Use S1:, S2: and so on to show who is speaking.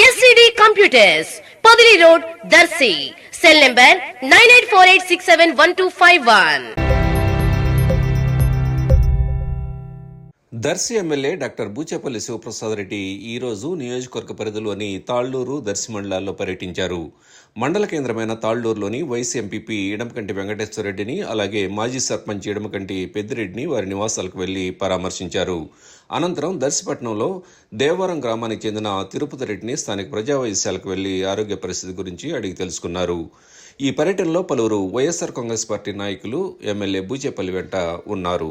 S1: SCD computers Podili road Darsi cell number nine eight four eight six seven one two five one
S2: Darsi MLA doctor Bucheppalli Sivaprasad Reddy ఈరోజు నియోజకవర్గ పరిధిలోని తాళ్ళూరు దర్శి మండలాల్లో పర్యటించారు. మండల కేంద్రమైన తాళ్ళూరులోని వైసీ ఎంపీపీ ఇడమకంటి వెంకటేశ్వర రెడ్డిని అలాగే మాజీ సర్పంచ్ ఇడమకంటి పెద్దిరెడ్డిని వారి నివాసాలకు వెళ్ళి పరామర్శించారు. అనంతరం దర్శిపట్నంలో దేవరం గ్రామానికి చెందిన తిరుపతి రెడ్డిని స్థానిక ప్రజా వైద్యశాలకు వెళ్ళి ఆరోగ్య పరిస్థితి గురించి అడిగి తెలుసుకున్నారు. ఈ పర్యటనలో పలువురు వైఎస్ఆర్ కాంగ్రెస్ పార్టీ నాయకులు ఎమ్మెల్యే బూచేపల్లి వెంట ఉన్నారు.